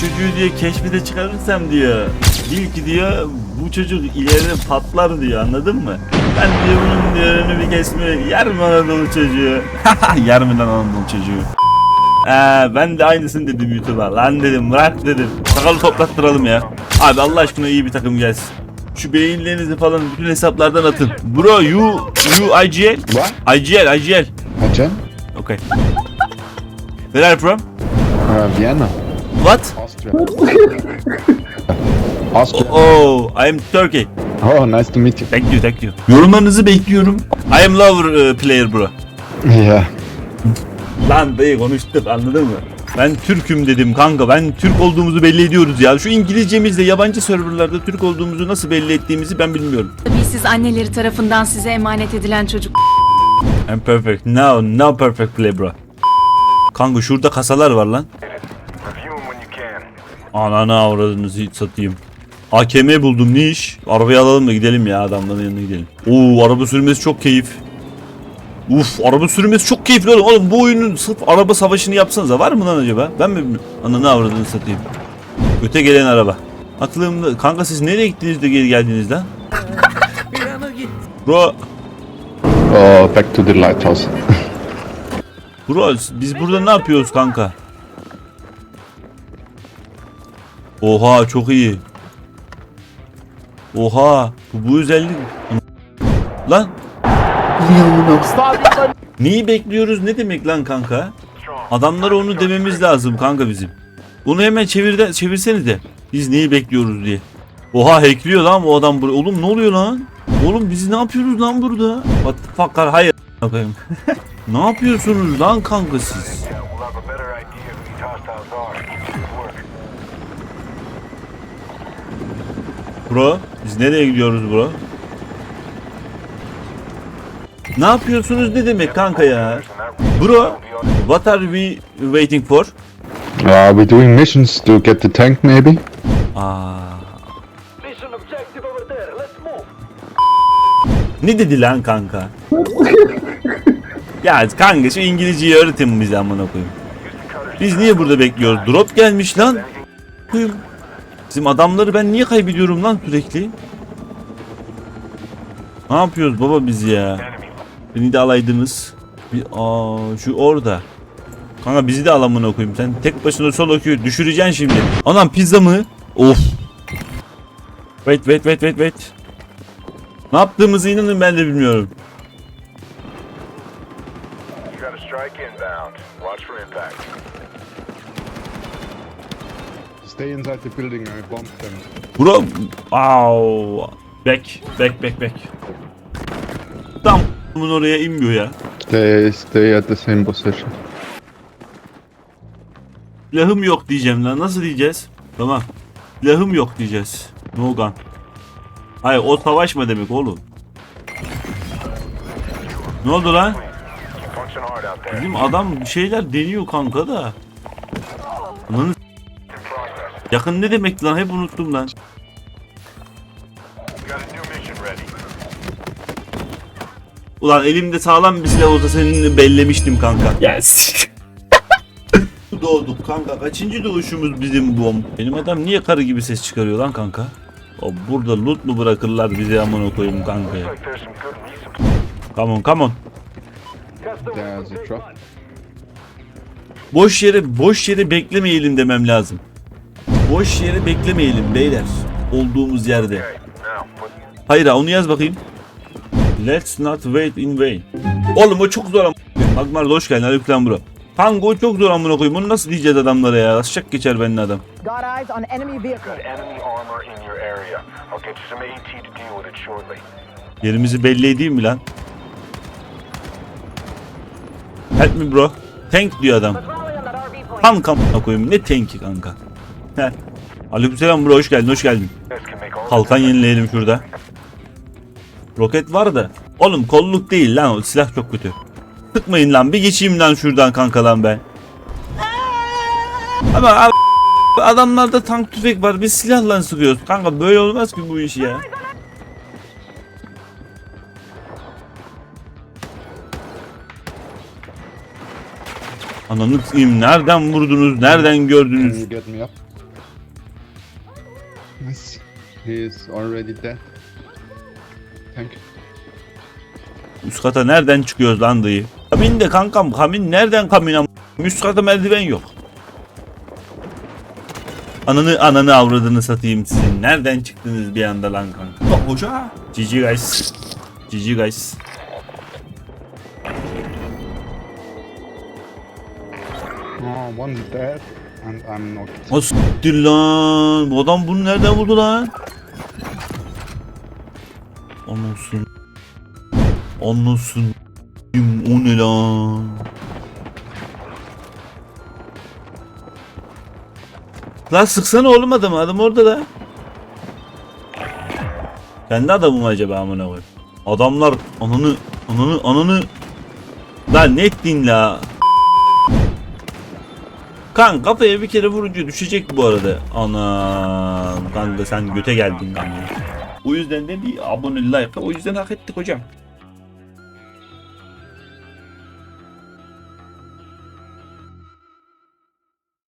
çocuğu diyor keşfete çıkarırsam diyor. Bil ki diyor bu çocuk ileride patlar diyor anladın mı? Ben diyor bunun diyor önünü bir kesme yer mi Anadolu çocuğu? yer mi lan Anadolu çocuğu? Ee, ben de aynısını dedim YouTube'a. Lan dedim bırak dedim. Sakalı toplattıralım ya. Abi Allah aşkına iyi bir takım gelsin. Şu beyinlerinizi falan bütün hesaplardan atın. Bro you you IGL? What? IGL IGL. Acan? Okay. Where are you from? Uh, Vienna. What? Austria. Austria. Oh, I am Turkey. Oh, nice to meet you. Thank you, thank you. Yorumlarınızı bekliyorum. I am lover uh, player bro. Yeah. Lan dayı konuştuk anladın mı? Ben Türk'üm dedim kanka. Ben Türk olduğumuzu belli ediyoruz ya. Şu İngilizcemizle yabancı serverlarda Türk olduğumuzu nasıl belli ettiğimizi ben bilmiyorum. Tabii siz anneleri tarafından size emanet edilen çocuk. I'm perfect. No, no perfect play bro. Kanka şurada kasalar var lan. Ananı avradınızı satayım. AKM buldum ne iş? Arabayı alalım da gidelim ya adamların yanına gidelim. Oo araba sürmesi çok keyif. Uf araba sürmesi çok keyifli oğlum. Oğlum bu oyunun sırf araba savaşını yapsanıza var mı lan acaba? Ben mi. Ananı avradını satayım. Öte gelen araba. Aklımda kanka siz nereye gittiniz de geri geldiniz lan? Bro, Oh, back to the lighthouse. bro biz burada ne yapıyoruz kanka? Oha çok iyi. Oha bu, bu özellik. Lan. Neyi bekliyoruz ne demek lan kanka? Adamlara onu dememiz lazım kanka bizim. Bunu hemen çevirde çevirseniz de. Biz neyi bekliyoruz diye. Oha hackliyor lan bu adam buraya. Oğlum ne oluyor lan? Oğlum biz ne yapıyoruz lan burada? What the fuck hayır. Bakayım. ne yapıyorsunuz lan kanka siz? Bro biz nereye gidiyoruz bro? Ne yapıyorsunuz ne demek kanka ya? Bro what are we waiting for? Uh, we doing missions to get the tank, maybe? Aa. Ne dedi lan kanka? ya kanka şu İngilizceyi öğretin bize amına koyayım. Biz niye burada bekliyoruz? Drop gelmiş lan. Koyayım. Bizim adamları ben niye kaybediyorum lan sürekli? Ne yapıyoruz baba biz ya? Beni de alaydınız. Bir, aa, şu orada. Kanka bizi de al amına koyayım. Sen tek başına sol okuyor. Düşüreceksin şimdi. Anam pizza mı? Of. Wait wait wait wait wait. Ne yaptığımızı inanın ben de bilmiyorum. Stay inside the building, I bombed them. Bro, wow. Back, back, back, back. Tam bunun oraya inmiyor ya. Stay, stay at the same position. Silahım yok diyeceğim lan. Nasıl diyeceğiz? Tamam. Silahım yok diyeceğiz. No gun. Hayır o savaşma demek oğlum. Ne oldu lan? Bizim adam bir şeyler deniyor kanka da. Ananı. Yakın ne demek lan? Hep unuttum lan. Ulan elimde sağlam bir silah olsa seninle bellemiştim kanka. Yes. Doğduk kanka. Kaçıncı doğuşumuz bizim bu? Benim adam niye karı gibi ses çıkarıyor lan kanka? O burada loot mu bırakırlar bizi amına koyayım kanka ya. Come on come on. Boş yere boş yere beklemeyelim demem lazım. Boş yere beklemeyelim beyler. Olduğumuz yerde. Hayır ha, onu yaz bakayım. Let's not wait in vain. Oğlum o çok zor am- Magmar hoş geldin Aleyküm bro. Kanka o çok zor amına koyayım. Bunu nasıl diyeceğiz adamlara ya? Aşacak geçer benim adam. Yerimizi belli edeyim mi lan? Help me bro. Tank diyor adam. Tank amına koyayım. Ne tanki kanka? Heh. Aleykümselam bro hoş geldin hoş geldin. Kalkan yenileyelim şurada. Roket var da. Oğlum kolluk değil lan o silah çok kötü. Sıkmayın lan bir geçeyim lan şuradan kanka lan ben. Ama adamlarda tank tüfek var biz silahla sıkıyoruz. Kanka böyle olmaz ki bu iş ya. Ananı s**eyim nereden vurdunuz nereden gördünüz? Nice. He is already dead. Tank. Üst kata nereden çıkıyoruz lan dayı? Kamin de kankam kamin nereden kamin am? Üst kata merdiven yok. Ananı ananı avradını satayım sizin. Nereden çıktınız bir anda lan kanka? Bak hoca. GG guys. GG guys. Oh, one dead. I'm siktir lan. Bu adam bunu nereden buldu lan? Anasın. Anasın. O ne lan? Lan sıksana oğlum adamı. Adam orada da. Kendi adamı mı acaba amına koyayım? Adamlar ananı ananı ananı Lan ne ettin la? Kan kafaya bir kere vurunca düşecek bu arada. Ana kanka sen göte geldin kanka. O yüzden de bir abone like o yüzden hak ettik hocam.